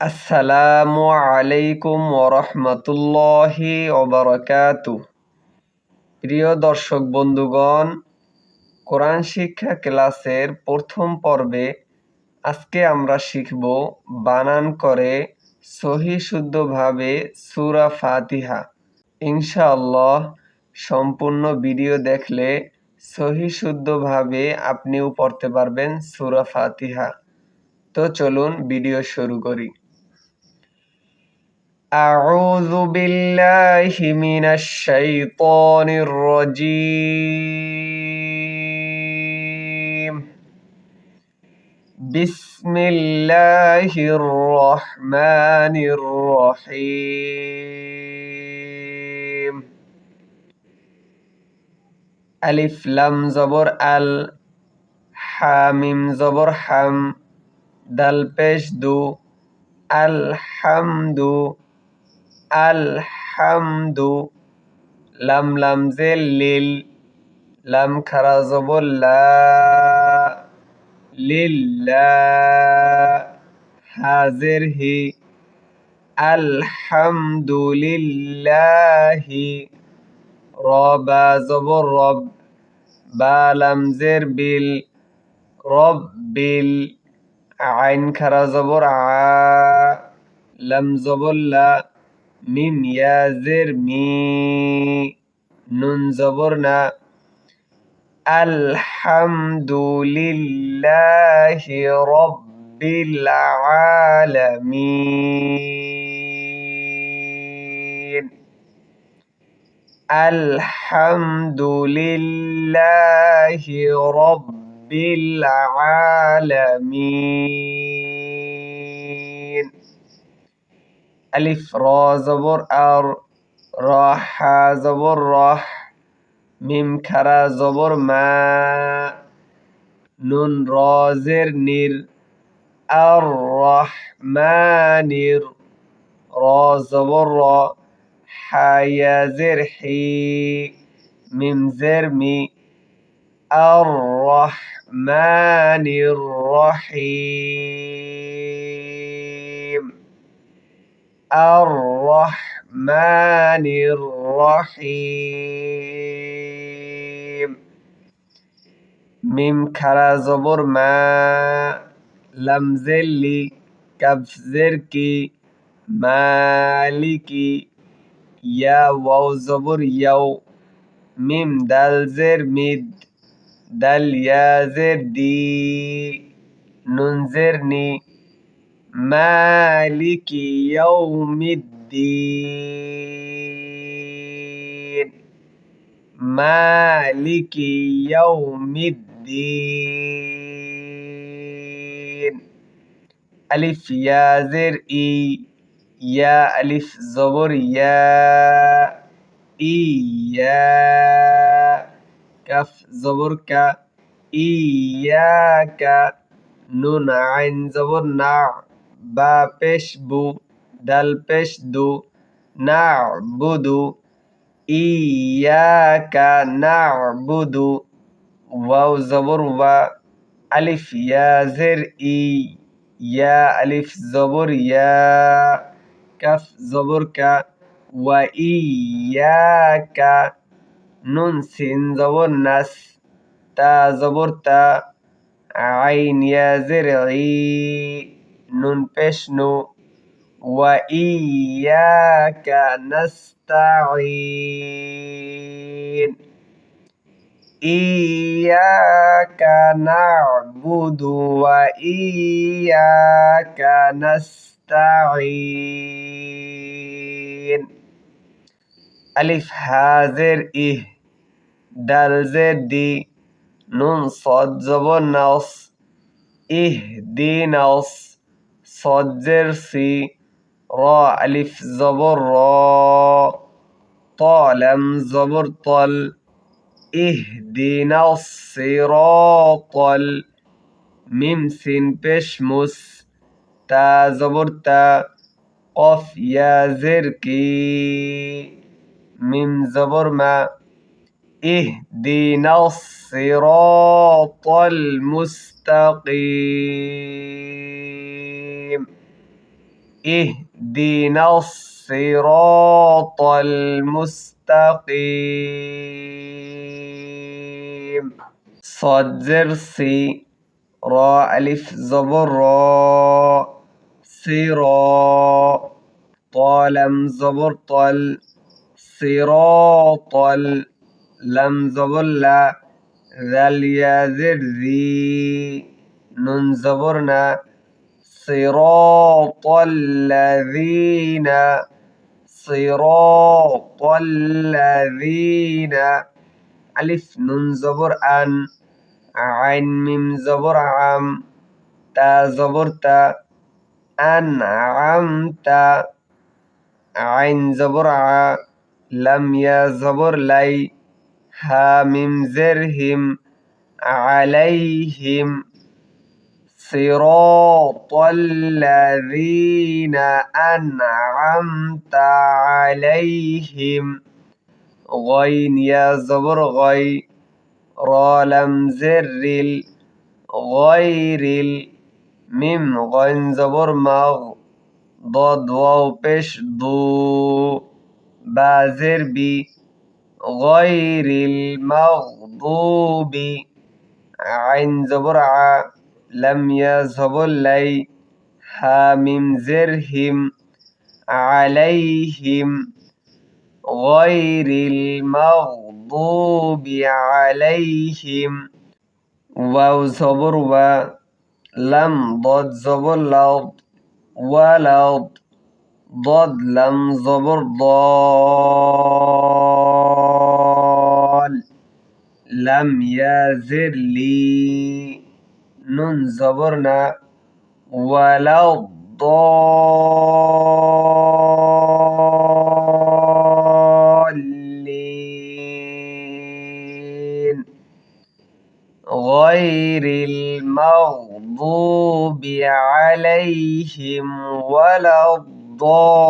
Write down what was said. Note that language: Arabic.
আসসালামু আলাইকুম ওরহমতুল্লাহি ওবরাকাতু। প্রিয় দর্শক বন্ধুগণ, কোরআন শিক্ষা ক্লাসের প্রথম পর্বে আজকে আমরা শিখব বানান করে সহি শুদ্ধভাবে সুরা ফাতিহা। ইনশাআল্লাহ, সম্পূর্ণ ভিডিও দেখলে সহি শুদ্ধভাবে আপনিও পড়তে পারবেন সুরা ফাতিহা। তো চলুন ভিডিও শুরু করি। أعوذ بالله من الشيطان الرجيم. بسم الله الرحمن الرحيم. ألف لم زبر ال حامم زبر حم دل پیش دو الحمد আলহামদু লাম লাম জে লিল লাম খারা জবল্লা লিল্লা হাজের হি আলহামদুলিল্লাহি রবা জবর রব বালাম জের বিল রব বিল আইন খারা জবর আ লাম ميم يا زر مي نون زبرنا. الحمد لله رب العالمين. الحمد لله رب العالمين. ألف را زبر أر را ح زبر راح ميم كرا زبر ما نون را زر نير الرحمنير را زبر را حيا زر حي ميم زر مي الرحمن الرحيم الرحمن الرحيم. ميم كرا زبر ما لم زلي كف زركي مالكي يا واو زبر يو ميم دال زر ميد دال يا زر دي ننزرني مالك يوم الدين. مالك يوم الدين. ألف يا زر إي يا ألف زبر يا إي يا كف زبر ك إياك نون عين زبر نع বাপেশবু দালপেশদু নাবুদু ইয়াকা নাবুদু ওয়াও জবর ওয়া, আলিফ ইয়াজের ই, ইয়া আলিফ জবর ইয়া, কাফ জবর কা, ওয়া ইয়াকা, নুন সিন জবর নাস تا زبرتا عين يا زرعي نون بيش نو وإياك نستعين. إياك نعبد وإياك نستعين. ألف هازر إيه دال زد إه دي نون صد زبون نص إهدي نص صدر سي را ألف زبر را طالم زبر طل اهدنا الصراط الميم سين بشمس تا زبر تا قف يا زركي ميم زبر ما اهدنا الصراط المستقيم اهدنا الصراط المستقيم. صاد سي را ألف زبر را صرا طالم زبر طل. صراط لم زبر لا. ذل يا ذي. نون زبرنا صراط الذين صراط الذين ألف نون زبر أن عين ميم زبر عم تا زبر تا أنعمت عين زبر ع لم يا زبر لي ها ميم زرهم عليهم صراط الذين أنعمت عليهم. غين يا زبر غي را لم زر غير ميم غين زبر مغ ضاد واو پیش ضو بازر بي غير المغضوب. عين زبر ع. لم يزبر لي حاميم زرهم عليهم غير المغضوب عليهم. واو زبر و لم ضد زبر لض ولض ضد لم زبر ضال. لم يزر لي نون زبرنا ولا الضالين غير المغضوب عليهم ولا الضالين.